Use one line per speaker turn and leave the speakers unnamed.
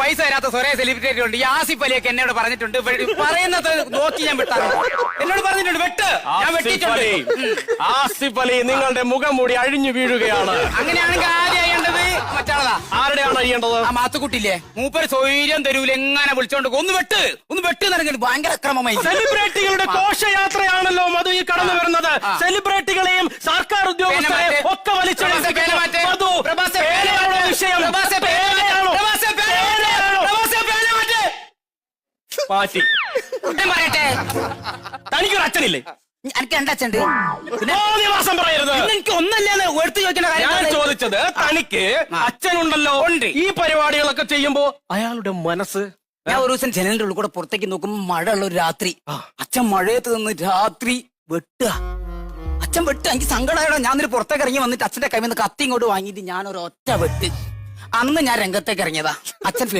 പൈസ തരാത്ത സ്വരേ സെലിബ്രിറ്റി ഉണ്ട് ഈ ആസിഫ് അലിയൊക്കെ എന്നോട് പറഞ്ഞിട്ടുണ്ട്. പറയുന്നത് നോക്കി ഞാൻ വിട്ടാറുണ്ട് എന്നോട് പറഞ്ഞിട്ടുണ്ട് വെട്ട്. ഞാൻ വെട്ടിയിട്ടുണ്ട്.
അലി. ആസിഫ് അലി നിങ്ങളുടെ മുഖം മൂടി അഴിഞ്ഞു വീഴുകയാണ്.
അങ്ങനെയാണെങ്കിൽ ആദ്യം ചെയ്യേണ്ടത് മറ്റാളതാ?
ആരുടെയാണ് അഴിയേണ്ടത്?
ആ മാത്തുക്കുട്ടില്ലേ മൂപ്പര് സ്വൈര്യം തരൂല എങ്ങനെ വിളിച്ചോണ്ട്. ഒന്ന് വെട്ട് ഒന്ന് വെട്ട് നടക്കുന്നത് ഭയങ്കര അക്രമമായി.
സെലിബ്രിറ്റികളുടെ ഘോഷയാത്രയാണല്ലോ മധു ഈ കടന്നു വരുന്നത്. സെലിബ്രിറ്റികളെയും സർക്കാർ ഉദ്യോഗസ്ഥരെ ഒക്കെ വലിച്ചു
മാറ്റി ഞാൻ പറയട്ടെ.
തനിക്കൊരു അച്ഛനില്ലേ?
എനിക്ക് രണ്ടച്ഛണ്ട് അച്ഛൻ
തോന്നിവാസം പറയരുത്.
എനിക്ക് ഒന്നല്ലേ എടുത്തു ചോദിക്കുന്ന
ഞാൻ
കാര്യം
ചോദിച്ചത് തനിക്ക്. അച്ഛനുണ്ടല്ലോ.
ഉണ്ട്.
ഈ പരിപാടികളൊക്കെ ചെയ്യുമ്പോ അയാളുടെ മനസ്സ്
ഞാൻ ഒരു ദിവസം ജനലിന്റെ ഉള്ളിൽ കൂടെ പുറത്തേക്ക് നോക്കുമ്പോ മഴ ഉള്ള ഒരു രാത്രി. അച്ഛൻ മഴയത്ത് നിന്ന് രാത്രി വെട്ടുക. അച്ഛൻ വെട്ടുക. എനിക്ക് സങ്കടമായോ ഞാൻ ഒരു പുറത്തേക്ക് ഇറങ്ങി വന്നിട്ട് അച്ഛന്റെ കയ്യിൽ നിന്ന് കത്തി ഇങ്ങോട്ട് വാങ്ങിയിട്ട് ഞാൻ ഒരു ഒറ്റ വെട്ട്. അന്ന് ഞാൻ രംഗത്തേക്ക് ഇറങ്ങിയതാ. അച്ഛൻ